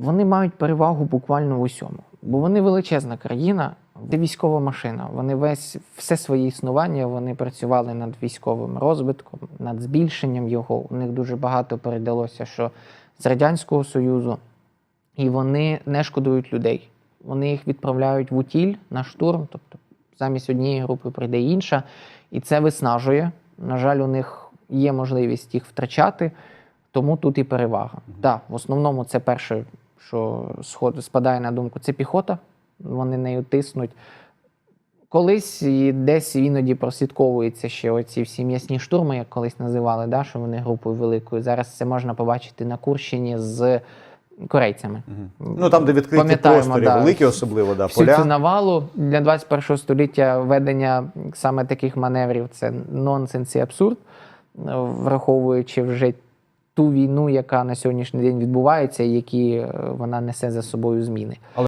Вони мають перевагу буквально в усьому, бо вони величезна країна, це військова машина. Вони весь все своє існування вони працювали над військовим розвитком, над збільшенням його. У них дуже багато передалося, що з радянського союзу, і вони не шкодують людей. Вони їх відправляють в утіль на штурм, тобто замість однієї групи прийде інша, і це виснажує. На жаль, у них є можливість їх втрачати, тому тут і перевага. Так, в основному це перше, що сход- спадає на думку, це піхота. Вони нею тиснуть. Колись і десь іноді прослідковується ще оці всі м'ясні штурми, як колись називали, да, що вони групою великою. Зараз це можна побачити на Курщині з корейцями. Ну там, де відкриті Пам'ятаємо, просторі, да, великі особливо, да, Всю цю навалу для 21 століття ведення саме таких маневрів це нонсенс і абсурд, враховуючи вже ту війну, яка на сьогоднішній день відбувається, які е, вона несе за собою зміни.